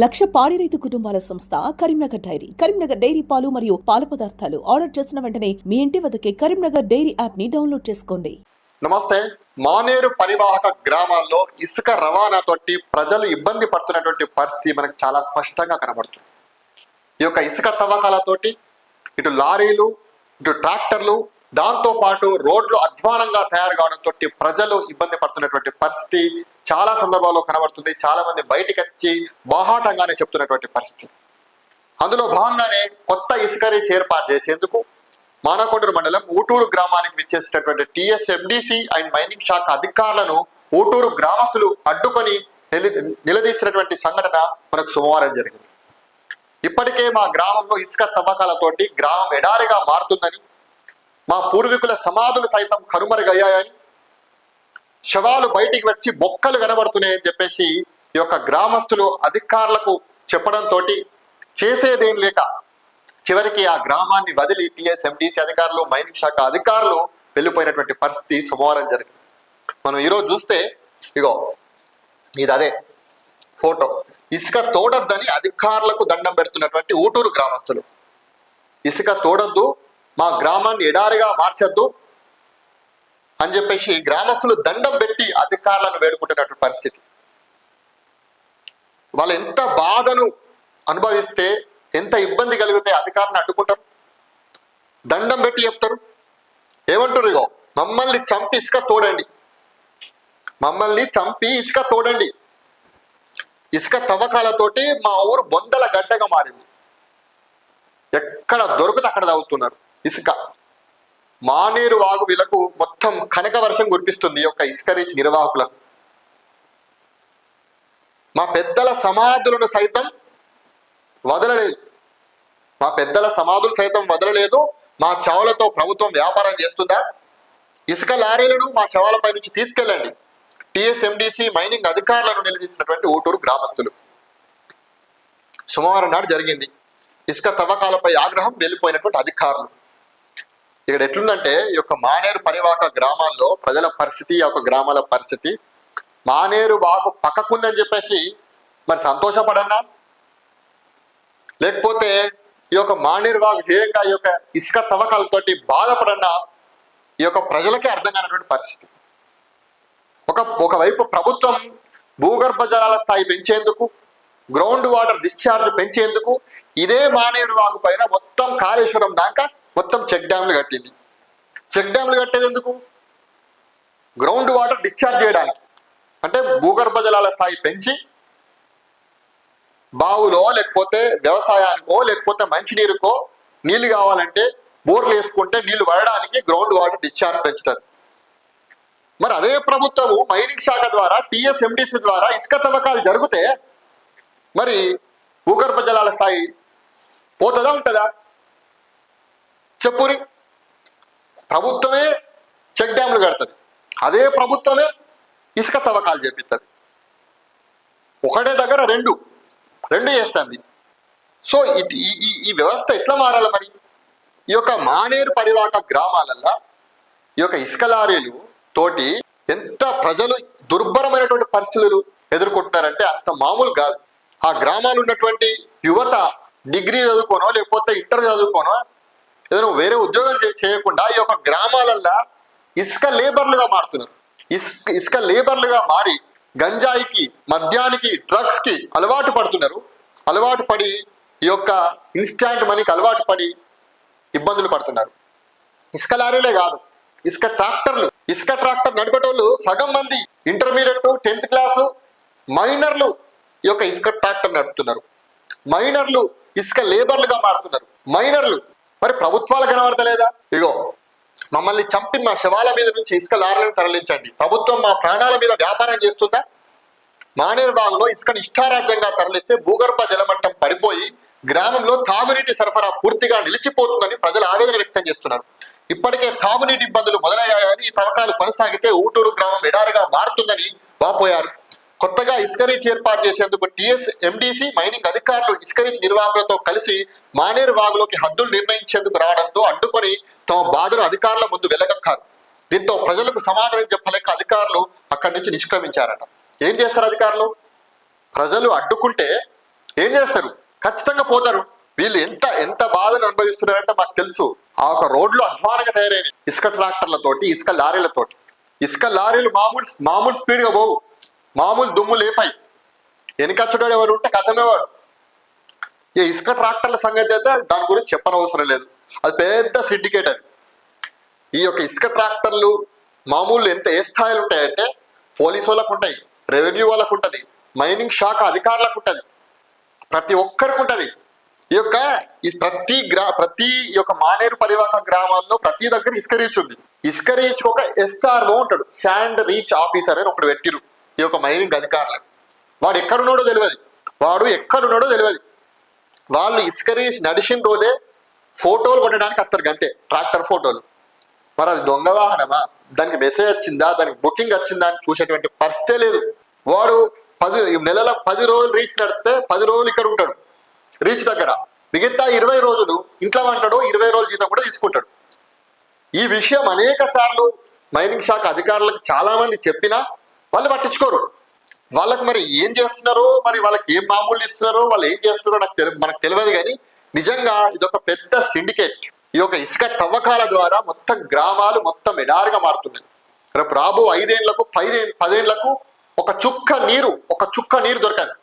లక్ష పాడి రైతు కుటుంబాల సంస్థ కరీంనగర్ డైరీ. కరీంనగర్ డైరీ పాలు మరియు పాల పదార్థాలు ఆర్డర్ చేసిన వెంటనే మీ ఇంటి వద్దకే కరీంనగర్ డైరీ యాప్ని డౌన్లోడ్ చేసుకోండి. నమస్తే. మానేరు పరివాహక గ్రామాల్లో ఇసుక రవాణా తోటి ప్రజలు ఇబ్బంది పడుతున్నటువంటి పరిస్థితి మనకు చాలా స్పష్టంగా కనబడుతుంది. ఈ యొక్క ఇసుక తవ్వకాలతోటి ఇటు లారీలు ఇటు ట్రాక్టర్లు దాంతో పాటు రోడ్లు అధ్వానంగా తయారు కావడంతో ప్రజలు ఇబ్బంది పడుతున్నటువంటి పరిస్థితి చాలా సందర్భాల్లో కనబడుతుంది. చాలా మంది బయటికి వచ్చి బాహాటంగానే చెప్తున్నటువంటి పరిస్థితి. అందులో భాగంగానే కొత్త ఇసుక రీచ్ ఏర్పాటు చేసేందుకు మానకొండూరు మండలం ఊటూరు గ్రామానికి విచ్చేసినటువంటి టిఎస్ఎండిసి అండ్ మైనింగ్ శాఖ అధికారులను ఊటూరు గ్రామస్తులు అడ్డుకొని నిల- నిలదీసినటువంటి సంఘటన మనకు సోమవారం జరిగింది. ఇప్పటికే మా గ్రామంలో ఇసుక తవ్వకాలతోటి గ్రామం ఎడారిగా మారుతుందని మా పూర్వీకుల సమాధులు సైతం కనుమరుగయ్యాయని శవాలు బయటికి వచ్చి బొక్కలు కనబడుతున్నాయని చెప్పేసి ఈ యొక్క గ్రామస్తులు అధికారులకు చెప్పడంతో చేసేదేం లేక చివరికి ఆ గ్రామాన్ని వదిలి టిఎస్ఎండిసి అధికారులు మైనింగ్ శాఖ అధికారులు వెళ్ళిపోయినటువంటి పరిస్థితి సోమవారం జరిగింది. మనం ఈరోజు చూస్తే ఇగో ఇది అదే ఫోటో. ఇసుక తోడద్దని అధికారులకు దండం పెడుతున్నటువంటి ఊటూరు గ్రామస్తులు. ఇసుక తోడద్దు మా గ్రామాన్ని ఎడారిగా మార్చద్దు అని చెప్పేసి గ్రామస్తులు దండం పెట్టి అధికారులను వేడుకుంటున్నటువంటి పరిస్థితి. వాళ్ళు ఎంత బాధను అనుభవిస్తే ఎంత ఇబ్బంది కలిగితే అధికారులను అడ్డుకుంటారు. దండం పెట్టి చెప్తారు. ఏమంటారు ఇగో మమ్మల్ని చంపి ఇసుక తోడండి. మమ్మల్ని చంపి ఇసుక తోడండి. ఇసుక తవ్వకాలతోటి మా ఊరు బొందల గడ్డగా మారింది. ఎక్కడ దొరికితే అక్కడ తవ్వుతున్నారు ఇసుక. మానేరు వాగు వీళ్ళకు మొత్తం కనక వర్షం కురిపిస్తుంది ఈ యొక్క ఇసుక రీచ్ నిర్వాహకులకు. మా పెద్దల సమాధులను సైతం వదలలేదు. మా పెద్దల సమాధులు సైతం వదలలేదు. మా చావులతో ప్రభుత్వం వ్యాపారం చేస్తుందా? ఇసుక లారీలను మా శవాలపై నుంచి తీసుకెళ్ళండి. టిఎస్ఎండిసి మైనింగ్ అధికారులను నిలదీసినటువంటి ఓటూరు గ్రామస్తులు. సోమవారం నాడు జరిగింది. ఇసుక తవ్వకాలపై ఆగ్రహం వెళ్ళిపోయినటువంటి అధికారులు. ఇక్కడ ఎట్లుందంటే ఈ యొక్క మానేరు పరివాహక గ్రామాల్లో ప్రజల పరిస్థితి ఈ యొక్క గ్రామాల పరిస్థితి మానేరు వాగు పక్కకుందని చెప్పేసి మరి సంతోషపడన్నా? లేకపోతే ఈ యొక్క మానేరు వాగు చేయంగా ఈ యొక్క ఇసుక తవ్వకాలతోటి బాధపడన్నా ఈ యొక్క ప్రజలకే అర్థం కానటువంటి పరిస్థితి. ఒక ఒకవైపు ప్రభుత్వం భూగర్భ జలాల స్థాయి పెంచేందుకు గ్రౌండ్ వాటర్ డిశ్చార్జ్ పెంచేందుకు ఇదే మానేరు వాగు పైన మొత్తం కాళేశ్వరం దాకా మొత్తం చెక్ డ్యామ్లు కట్టింది. చెక్ డ్యామ్లు కట్టేది ఎందుకు? గ్రౌండ్ వాటర్ డిశ్చార్జ్ చేయడానికి. అంటే భూగర్భ జలాల స్థాయి పెంచి బావులో లేకపోతే వ్యవసాయానికో లేకపోతే మంచినీరుకో నీళ్ళు కావాలంటే బోర్లు వేసుకుంటే నీళ్ళు పడడానికి గ్రౌండ్ వాటర్ డిశ్చార్జ్ పెంచుతారు. మరి అదే ప్రభుత్వము మైనింగ్ శాఖ ద్వారా టిఎస్ఎండిసి ద్వారా ఇసుక తవ్వకాలు జరిగితే మరి భూగర్భ జలాల స్థాయి పోతుందా ఉంటుందా? చెప్పురి. ప్రభుత్వమే చెక్ డ్యామ్లు కడుతుంది. అదే ప్రభుత్వమే ఇసుక తవ్వకాలు చేపిస్తుంది ఒకటే దగ్గర రెండు రెండు చేస్తుంది. సో ఈ ఈ- ఈ వ్యవస్థ ఎట్లా మారాలి మరి? ఈ యొక్క మానేరు పరివాహక గ్రామాలల్లో ఈ యొక్క ఇసుక లారీలు తోటి ఎంత ప్రజలు దుర్భరమైనటువంటి పరిస్థితులు ఎదుర్కొంటున్నారంటే అంత మామూలు కాదు. ఆ గ్రామాలు ఉన్నటువంటి యువత డిగ్రీ చదువుకోనో లేకపోతే ఇంటర్ చదువుకోనో ఏదైనా వేరే ఉద్యోగం చేయకుండా ఈ యొక్క గ్రామాలల్లో ఇసుక లేబర్లుగా మారుతున్నారు. ఇసుక ఇసుక లేబర్లుగా మారి గంజాయికి మద్యానికి డ్రగ్స్కి అలవాటు పడుతున్నారు. అలవాటు పడి ఈ యొక్క ఇన్స్టాంట్ మనీకి అలవాటు పడి ఇబ్బందులు పడుతున్నారు. ఇసుక లారీలే కాదు ఇసుక ట్రాక్టర్లు. ఇసుక ట్రాక్టర్ నడిపేటోళ్ళు సగం మంది ఇంటర్మీడియట్ టెన్త్ క్లాసు మైనర్లు ఈ యొక్క ఇసుక ట్రాక్టర్ నడుపుతున్నారు. మైనర్లు ఇసుక లేబర్లుగా మారుతున్నారు. మైనర్లు మరి ప్రభుత్వాలు కనబడతలేదా? ఇగో మమ్మల్ని చంపి మా శవాల మీద నుంచి ఇసుక లారలను తరలించండి. ప్రభుత్వం మా ప్రాణాల మీద వ్యాపారం చేస్తుందా? మానేర్బాగ్లో ఇసుకను ఇష్టారాజ్యంగా తరలిస్తే భూగర్భ జలమట్టం పడిపోయి గ్రామంలో తాగునీటి సరఫరా పూర్తిగా నిలిచిపోతుందని ప్రజలు ఆవేదన వ్యక్తం చేస్తున్నారు. ఇప్పటికే తాగునీటి ఇబ్బందులు మొదలయ్యాయని ఈ తవ్వకాలు కొనసాగితే ఊటూరు గ్రామం ఎడారుగా మారుతుందని వాపోయారు. కొత్తగా ఇసుక రీచ్ ఏర్పాటు చేసేందుకు టీఎస్ ఎండిసి మైనింగ్ అధికారులు ఇసుక రీచ్ నిర్వాహకులతో కలిసి మానేరు వాగులోకి హద్దులు నిర్ణయించేందుకు రావడంతో అడ్డుకొని తమ బాధను అధికారుల ముందు వెలగక్కారు. దీంతో ప్రజలకు సమాధానం చెప్పలేక అధికారులు అక్కడి నుంచి నిష్క్రమించారట. ఏం చేస్తారు అధికారులు? ప్రజలు అడ్డుకుంటే ఏం చేస్తారు? ఖచ్చితంగా పోతారు. వీళ్ళు ఎంత ఎంత బాధను అనుభవిస్తున్నారంటే మాకు తెలుసు. ఆ ఒక రోడ్లు అధ్వానంగా తయారైన ఇసుక ట్రాక్టర్లతోటి ఇసుక లారీలతోటి. ఇసుక లారీలు మామూలు మామూలు స్పీడ్గా పోవు. మామూలు దుమ్ము లేపాయి. వెనకచ్చుడు ఎవరు ఉంటే కథమేవాడు ఈ ఇసుక ట్రాక్టర్ల సంగతి అయితే దాని గురించి చెప్పనవసరం లేదు. అది పెద్ద సిండికేట్ అది. ఈ యొక్క ఇసుక ట్రాక్టర్లు మామూలు ఎంత ఏ స్థాయిలు ఉంటాయంటే పోలీసు వాళ్ళకు ఉంటాయి రెవెన్యూ వాళ్ళకు ఉంటుంది మైనింగ్ శాఖ అధికారులకు ఉంటుంది. ప్రతి ఒక్కరికి ఉంటుంది. ఈ యొక్క ఈ ప్రతి గ్రా ప్రతి యొక్క మానేరు పరివాహక గ్రామాల్లో ప్రతి దగ్గర ఇసుక రీచ్ ఉంది. ఇసుక రీచ్ ఒక ఎస్ఆర్ఓ ఉంటాడు శాండ్ రీచ్ ఆఫీసర్ అని ఒకటి పెట్టిరు ఈ యొక్క మైనింగ్ అధికారులు వాడు ఎక్కడున్నాడో తెలియదు. వాడు ఎక్కడున్నాడో తెలియదు. వాళ్ళు ఇసుక నడిచిన రోజే ఫోటోలు కొట్టడానికి వస్తారు అంతే ట్రాక్టర్ ఫోటోలు. మరి అది దొంగ వాహనమా? దానికి మెసేజ్ వచ్చిందా? దానికి బుకింగ్ వచ్చిందా అని చూసేటువంటి పరిస్థితే లేదు. వాడు పది నెలల పది రోజులు రీచ్ నడితే పది రోజులు ఇక్కడ ఉంటాడు. రీచ్ దగ్గర. మిగతా ఇరవై రోజులు ఇంట్లో ఉంటాడు ఇరవై రోజుల జీతం కూడా తీసుకుంటాడు. ఈ విషయం అనేక సార్లు మైనింగ్ శాఖ అధికారులకు చాలా మంది చెప్పినా వాళ్ళు పట్టించుకోరు. వాళ్ళకి మరి ఏం చేస్తున్నారో మరి వాళ్ళకి ఏం మామూలు ఇస్తున్నారో వాళ్ళు ఏం చేస్తున్నారో నాకు తెలి మనకు తెలియదు కానీ నిజంగా ఇదొక పెద్ద సిండికేట్. ఈ యొక్క ఇసుక తవ్వకాల ద్వారా మొత్తం గ్రామాలు మొత్తం ఎడారిగా మారుతున్నాయి. రేపు రాబో ఐదేళ్ళకు పైదే పదేళ్ళకు ఒక చుక్క నీరు ఒక చుక్క నీరు దొరకదు.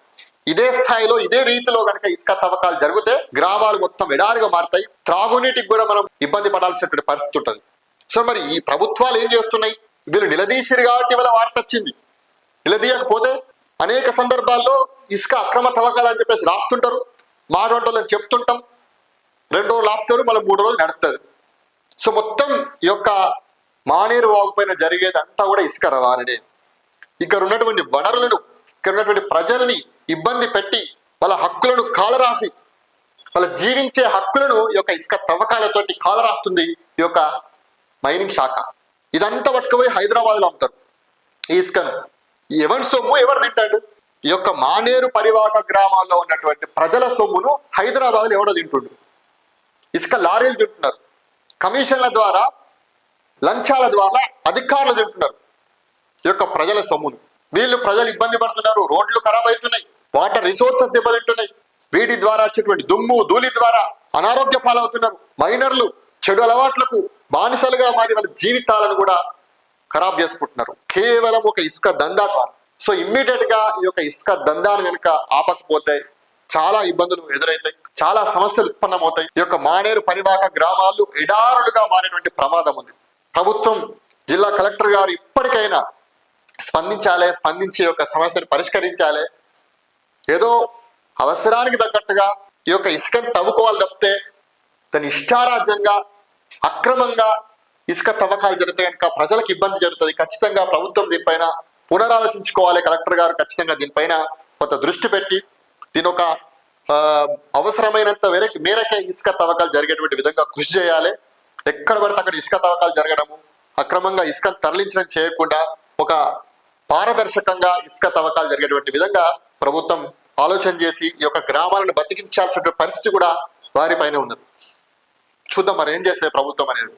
ఇదే స్థాయిలో ఇదే రీతిలో కనుక ఇసుక తవ్వకాలు జరిగితే గ్రామాలు మొత్తం ఎడారిగా మారుతాయి. త్రాగునీటికి కూడా మనం ఇబ్బంది పడాల్సినటువంటి పరిస్థితి ఉంటుంది. సో మరి ఈ ప్రభుత్వాలు ఏం చేస్తున్నాయి? వీళ్ళు నిలదీసిరు కాబట్టి వాళ్ళ వార్త వచ్చింది. నిలదీయకపోతే అనేక సందర్భాల్లో ఇసుక అక్రమ తవ్వకాలు అని చెప్పేసి రాస్తుంటారు. మాట్లాడాలని చెప్తుంటాం. రెండు రోజులు ఆపుతారు మళ్ళీ మూడు రోజులు నడుస్తుంది సో మొత్తం ఈ యొక్క మానేరు వాగుపైన జరిగేది అంతా కూడా ఇసుక రవాణనే. ఇక్కడ ఉన్నటువంటి వనరులను ఇక్కడ ఉన్నటువంటి ప్రజల్ని ఇబ్బంది పెట్టి వాళ్ళ హక్కులను కాలరాసి వాళ్ళ జీవించే హక్కులను ఈ యొక్క ఇసుక తవ్వకాలతోటి కాలరాస్తుంది ఈ యొక్క మైనింగ్ శాఖ. ఇదంతా పట్టుకుపోయి హైదరాబాద్లో అమ్ముతారు. ఈ ఇసుకను ఎవరి సొమ్ము ఎవరు తింటాడు? ఈ యొక్క మానేరు పరివాహక గ్రామాల్లో ఉన్నటువంటి ప్రజల సొమ్మును హైదరాబాద్లో ఎవడో తింటుండు? ఇసుక లారీలు తింటున్నారు. కమిషన్ల ద్వారా లంచాల ద్వారా అధికారులు తింటున్నారు. ఈ యొక్క ప్రజల సొమ్మును. వీళ్ళు ప్రజలు ఇబ్బంది పడుతున్నారు. రోడ్లు ఖరాబ్ అవుతున్నాయి. వాటర్ రిసోర్సెస్ దెబ్బతింటున్నాయి. వీటి ద్వారా వచ్చేటువంటి దుమ్ము ధూళి ద్వారా అనారోగ్య పాలవుతున్నారు. మైనర్లు చెడు అలవాట్లకు బానిసలుగా మారి వాళ్ళ జీవితాలను కూడా ఖరాబ్ చేసుకుంటున్నారు. కేవలం ఒక ఇసుక దందా ద్వారా. సో ఇమ్మీడియట్గా ఈ యొక్క ఇసుక దందాను కనుక ఆపకపోతే చాలా ఇబ్బందులు ఎదురవుతాయి చాలా సమస్యలు ఉత్పన్నమవుతాయి. ఈ యొక్క మానేరు పరివాహక గ్రామాలు ఎడారులుగా మారేటువంటి ప్రమాదం ఉంది. ప్రభుత్వం జిల్లా కలెక్టర్ గారు ఇప్పటికైనా స్పందించాలి స్పందించి యొక్క సమస్యను పరిష్కరించాలి. ఏదో అవసరానికి తగ్గట్టుగా ఈ యొక్క ఇసుకను తవ్వుకోవాలి తప్పితే దాని ఇష్టారాజ్యంగా అక్రమంగా ఇసుక తవ్వకాలు జరిగితే కనుక ప్రజలకు ఇబ్బంది జరుగుతుంది. ఖచ్చితంగా ప్రభుత్వం దీనిపైన పునరాలోచించుకోవాలి. కలెక్టర్ గారు ఖచ్చితంగా దీనిపైన కొంత దృష్టి పెట్టి దీని ఒక ఆ, అవసరమైనంత మేరకు మేరకే ఇసుక తవ్వకాలు జరిగేటువంటి విధంగా కృషి చేయాలి. ఎక్కడ పడితే అక్కడ ఇసుక తవ్వకాలు జరగడము అక్రమంగా ఇసుకను తరలించడం చేయకుండా ఒక పారదర్శకంగా ఇసుక తవ్వకాలు జరిగేటువంటి విధంగా ప్రభుత్వం ఆలోచన చేసి ఈ యొక్క గ్రామాలను బతికించాల్సిన పరిస్థితి కూడా వారిపైన ఉన్నది. చూద్దాం మరి ఏం చేస్తే ప్రభుత్వం అనేది.